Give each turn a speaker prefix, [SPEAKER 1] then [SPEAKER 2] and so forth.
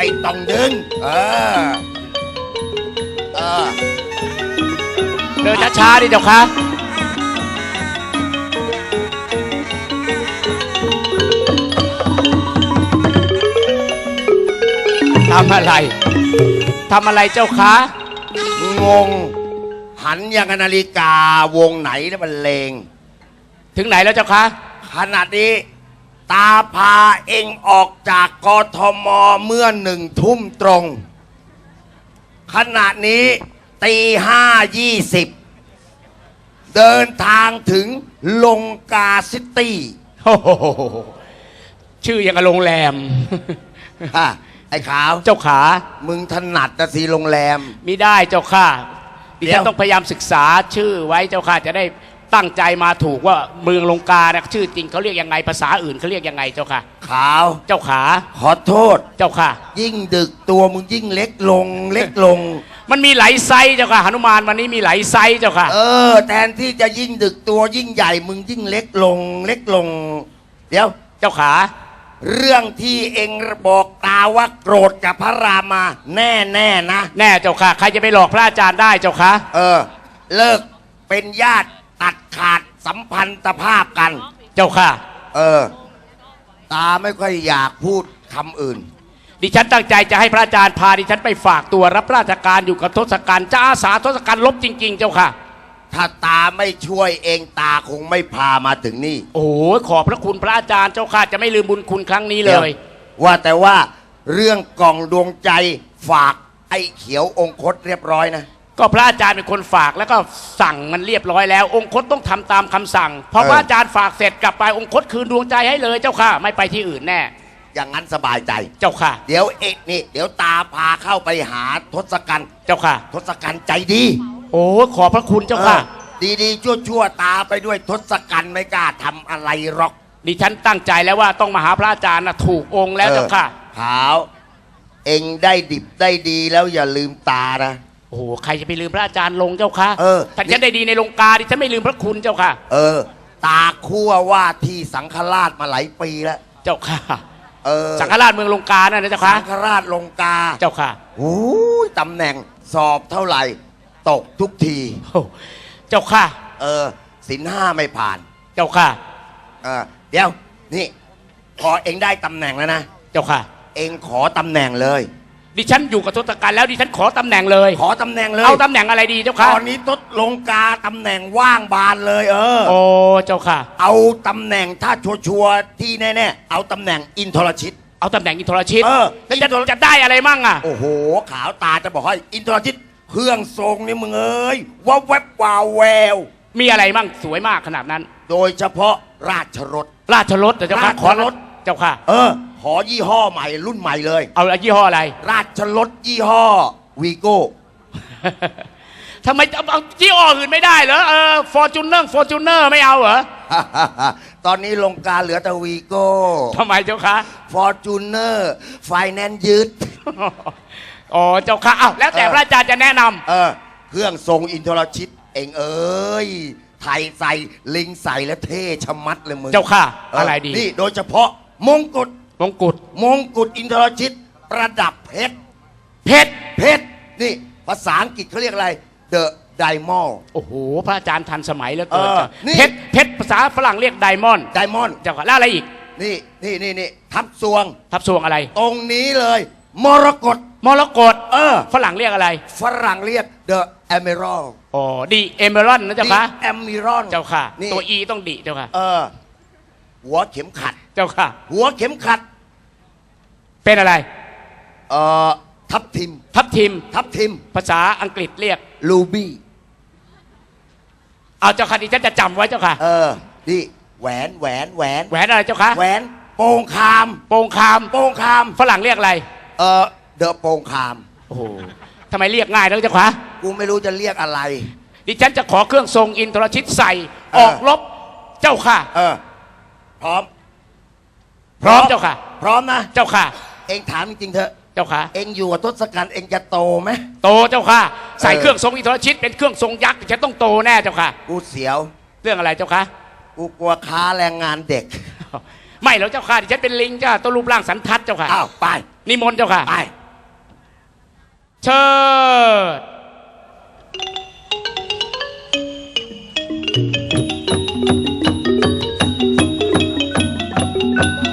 [SPEAKER 1] ไม่ต้องดึง เออ เออ
[SPEAKER 2] เดินช้าๆดิเจ้าค่ะทำอะไรทำอะไรเจ้าคะ
[SPEAKER 1] งง หันยังนาฬิกาวงไหนแล้วมันเลง
[SPEAKER 2] ถึงไหนแล้วเจ้าคะ
[SPEAKER 1] ขนาดนี้ ตาพาเองออกจากกทมเมื่อหนึ่งทุ่มตรง ขณะนี้ตีห้ายี่สิบเดินทางถึงลงกาซิตี้
[SPEAKER 2] โอ้โหชื่อยังกับโรงแรม
[SPEAKER 1] ฮะไอ้ขาว
[SPEAKER 2] เจ้าขา
[SPEAKER 1] มึงถนัดนะสีโรงแรม
[SPEAKER 2] มิได้เจ้าค่ะดิ
[SPEAKER 1] เดี๋
[SPEAKER 2] ฉั
[SPEAKER 1] ย
[SPEAKER 2] น
[SPEAKER 1] ว
[SPEAKER 2] ต้องพยายามศึกษาชื่อไว้เจ้าค่ะจะได้ ตั้งใจมาถูกว่าเมืองลงกาเนี่ยชื่อจริงเขาเรียกยังไงภาษาอื่นเขาเรียกยังไงเจ้าค่ะ
[SPEAKER 1] ขาว
[SPEAKER 2] เจ้าขา
[SPEAKER 1] ขอโทษ
[SPEAKER 2] เจ้าค่ะ
[SPEAKER 1] ยิ่งดึกตัวมึงยิ่งเล็กลง เล็กลง
[SPEAKER 2] มันมีหลายไซส์เจ้าค่ะหนุมานวันนี้มีหลายไซส์เจ้าค่ะ
[SPEAKER 1] เออ แทนที่จะยิ่งดึกตัวยิ่งใหญ่มึงยิ่งเล็กลง เล็กลง เดี๋ยว
[SPEAKER 2] เจ้าขา
[SPEAKER 1] เรื่องที่เองบอกตาว่าโกรธกับพระรามา แน่แน่ๆนะ
[SPEAKER 2] แน่เจ้าค่ะ ใครจะไปหลอกพระอาจารย์ได้เจ้าค่ะ
[SPEAKER 1] เออ เลิกเป็นญาติ ตัดขาดสัมพันธภาพกัน
[SPEAKER 2] เจ้าค่ะ
[SPEAKER 1] เออ ตาไม่ค่อยอยากพูดคำอื่น
[SPEAKER 2] ดิฉันตั้งใจจะให้พระอาจารย์พาดิฉันไปฝากตัวรับราชการอยู่กับทศกัณฐ์จะอาสาทศกัณฐ์ลบจริง ๆ เจ้าค่ะ
[SPEAKER 1] ถ้าตาไม่ช่วยเองตาคงไม่พามาถึงนี่
[SPEAKER 2] โอ้โหขอบพระคุณพระอาจารย์เจ้าค่ะ จะไม่ลืมบุญคุณครั้งนี้เลย
[SPEAKER 1] ว่าแต่ว่าเรื่องกล่องดวงใจฝากไอ้เขียวองคตเรียบร้อยนะ
[SPEAKER 2] ก็พระอาจารย์เป็นคนฝากแล้วก็สั่งมันเรียบร้อยแล้ว องค์คตต้องทำตามคำสั่งพอ
[SPEAKER 1] เออ
[SPEAKER 2] พระอาจารย์ฝากเสร็จกลับไปองค์คตคืนดวงใจให้เลยเจ้าค่ะ ไม่ไปที่อื่นแน่
[SPEAKER 1] อย่างนั้นสบายใจ
[SPEAKER 2] เจ้าค่ะ
[SPEAKER 1] เดี๋ยวเอกนี่ เดี๋ยวตาพาเข้าไปหาทศกัณฐ์
[SPEAKER 2] เจ้าค่ะ
[SPEAKER 1] ทศกัณฐ์ใจดี
[SPEAKER 2] โอ้ขอบพระคุณเจ้าค่ะ
[SPEAKER 1] ดีดีชั่วชั่วๆตาไปด้วยทศกัณฐ์ไม่กล้าทำอะไรหรอก
[SPEAKER 2] ดิฉันตั้งใจแล้วว่าต้องมาหาพระอาจารย์นะถูกองค์แล้วเจ้าค่ะ
[SPEAKER 1] ออขาวเองได้ดิบได้ดีแล้วอย่าลืมตานะ
[SPEAKER 2] โอ้โหใครจะไปลืมพระอาจารย์ลงเจ้าค่ะ
[SPEAKER 1] เออ
[SPEAKER 2] แต่ฉันได้ดีในลงกาดิฉันไม่ลืมพระคุณเจ้าค่ะ
[SPEAKER 1] เออ ตาคั่วว่าที่สังฆราชมาหลายปีแล้ว
[SPEAKER 2] เจ้าค่ะ
[SPEAKER 1] เออ
[SPEAKER 2] สังฆราชเมืองลงกานั่นนะเจ้า
[SPEAKER 1] สั
[SPEAKER 2] ค่ะ
[SPEAKER 1] งฆราชลงกา
[SPEAKER 2] เจ้าค่ะ
[SPEAKER 1] โอ้ยตำแหน่งสอบเท่าไหร่ ตกทุกที
[SPEAKER 2] โอ้เจ้าค่ะ
[SPEAKER 1] เออสินห้าไม่ผ่าน
[SPEAKER 2] เจ้าค่ะ
[SPEAKER 1] เออเดี๋ยวนี่ พอเองได้ตำแหน่งแล้วนะ
[SPEAKER 2] เจ้าค่ะ
[SPEAKER 1] เองขอตำแหน่งเลย
[SPEAKER 2] ดิฉันอยู่กับทศกัณฐ์แล้วดิฉันขอตำแหน่งเลย
[SPEAKER 1] ขอตำแหน่งเลย
[SPEAKER 2] เอาตำแหน่งอะไรดีเจ้า
[SPEAKER 1] ต
[SPEAKER 2] ค่ะ
[SPEAKER 1] อนนี้ทศลงกาตำแหน่งว่างบานเลยเออ
[SPEAKER 2] โอ้เจ้าค่ะ
[SPEAKER 1] เอาตำแหน่งถ้าชัวร์ๆที่แน่ๆเอาตำแหน่งอินทรชิต
[SPEAKER 2] เอาตำแหน่งอินทรชิต
[SPEAKER 1] เออ
[SPEAKER 2] แล้วจะจะได้อะไรมั่งอะ
[SPEAKER 1] โอ้โห ขาวตาจะบอกให้อินทรชิต เครื่องทรงนี่มึงเอ้ยว่าแวบวาวแวว
[SPEAKER 2] มีอะไรมั่งสวยมากขนาดนั้น
[SPEAKER 1] โดยเฉพาะราชรถ
[SPEAKER 2] ราชรถเหรอเจ้าค่ะ
[SPEAKER 1] ราช
[SPEAKER 2] ขอ
[SPEAKER 1] รถ
[SPEAKER 2] เจ้าค่ะ
[SPEAKER 1] เออ ขอยี่ห้อใหม่รุ่นใหม่เลย
[SPEAKER 2] เอายี่ห้ออะไร
[SPEAKER 1] ราชรถยี่ห้อวีโก้
[SPEAKER 2] ทำไมเอาเอายี่ห้ออื่นไม่ได้เหรอเออฟอร์จูเนอร์ฟอร์จูเนอร์ไม่เอาเหรอ
[SPEAKER 1] ตอนนี้ลงการเหลือแต่วีโก้
[SPEAKER 2] ทำไมเจ้าค่ะ
[SPEAKER 1] ฟอร์จูเนอร์ไฟแนนซ์ยืด
[SPEAKER 2] อ๋อเจ้าค่ะอ้าวแล้วแต่
[SPEAKER 1] เออ
[SPEAKER 2] พระอาจารย์จะแนะนำ
[SPEAKER 1] เออ เครื่องทรงอินทรชิต เองเอ้ยไทยใส่ลิงใส่แล้วเท่ชะมัดเลยมึง
[SPEAKER 2] เจ้าค่ะ
[SPEAKER 1] เอะ
[SPEAKER 2] ไรดี
[SPEAKER 1] นี่โดยเฉพาะมงกุฎ
[SPEAKER 2] มงกุฎ
[SPEAKER 1] มงกุฎอินทรชิตประดับเพชร
[SPEAKER 2] เพชร
[SPEAKER 1] เพชร นี่ ภาษาอังกฤษเขาเรียกอะไร The Diamond
[SPEAKER 2] โอ้โห พระอาจารย์ทันสมัยเหลือเกิน
[SPEAKER 1] เออ
[SPEAKER 2] จ้ะ
[SPEAKER 1] นี่
[SPEAKER 2] เพชรเพชรภาษาฝรั่งเรียกไดมอนด์
[SPEAKER 1] Diamond
[SPEAKER 2] เจ้าค่ะแล้วอะไรอีก
[SPEAKER 1] นี่นี่นี่นี่ทับซวง
[SPEAKER 2] ทับซวงอะไร
[SPEAKER 1] ตรงนี้เลย มรกต
[SPEAKER 2] มรกต
[SPEAKER 1] เออ
[SPEAKER 2] ฝรั่งเรียกอะไร
[SPEAKER 1] ฝรั่งเรียก The Emerald
[SPEAKER 2] อ๋อดีเอเมรอนนะเจ้าค่ะ
[SPEAKER 1] The Emerald
[SPEAKER 2] เจ้าค่ะ
[SPEAKER 1] นี่
[SPEAKER 2] ตัวอีต้องดีเจ้าค่ะ
[SPEAKER 1] เออ หัวเข็มขัด
[SPEAKER 2] เจ้าค่ะ
[SPEAKER 1] หัวเข็มขัด
[SPEAKER 2] เป็นอะไร
[SPEAKER 1] เอ่อ ทับทิม
[SPEAKER 2] ทับทิม
[SPEAKER 1] ทับทิม
[SPEAKER 2] ภาษาอังกฤษเรียก
[SPEAKER 1] ลูบี้
[SPEAKER 2] เอาเจ้าค่ะดิฉันจะจำไว้เจ้าค่ะ
[SPEAKER 1] เออ นี่ แหวน แหวน แหวน
[SPEAKER 2] แหวนอะไรเจ้าค่ะ
[SPEAKER 1] แหวน โปงคาม
[SPEAKER 2] โปงคาม
[SPEAKER 1] โปงคาม
[SPEAKER 2] ฝรั่งเรียกอะไร
[SPEAKER 1] เออเดอะโปงคาม
[SPEAKER 2] โอ้โหทำไมเรียกง่ายแล้วเจ้าค่ะ
[SPEAKER 1] กูไม่รู้จะเรียกอะไร
[SPEAKER 2] ดิฉันจะขอเครื่องทรงอินทรชิตใส่
[SPEAKER 1] เออ
[SPEAKER 2] ออกรบ เจ้าค่ะ
[SPEAKER 1] เออ พร้อม
[SPEAKER 2] พร้อมเจ้าค่ะ
[SPEAKER 1] พร้อมนะ
[SPEAKER 2] เจ้าค่ะ
[SPEAKER 1] เองถามจริงๆเถอะ
[SPEAKER 2] เจ้าค่ะ
[SPEAKER 1] เองอยู่กับทศกัณฐ์เองจะโตไหม
[SPEAKER 2] โตเจ้าค่ะ ใส่
[SPEAKER 1] เออ
[SPEAKER 2] เครื่องทรงอินทรชิตเป็นเครื่องทรงยักษ์ฉันต้องโตแน่เจ้าค่ะ
[SPEAKER 1] กูเสียว
[SPEAKER 2] เรื่องอะไรเจ้าค่ะ
[SPEAKER 1] กูกลัวค้าแรงงานเด็ก
[SPEAKER 2] ไม่แล้วเจ้าค่ะดิฉันเป็นลิงจ้าตัวรูปร่างสันทัดเจ้าค่ะ
[SPEAKER 1] อ้าวไป
[SPEAKER 2] นิมนต์เจ้าค่ะ
[SPEAKER 1] ไป
[SPEAKER 2] เชิด thank you.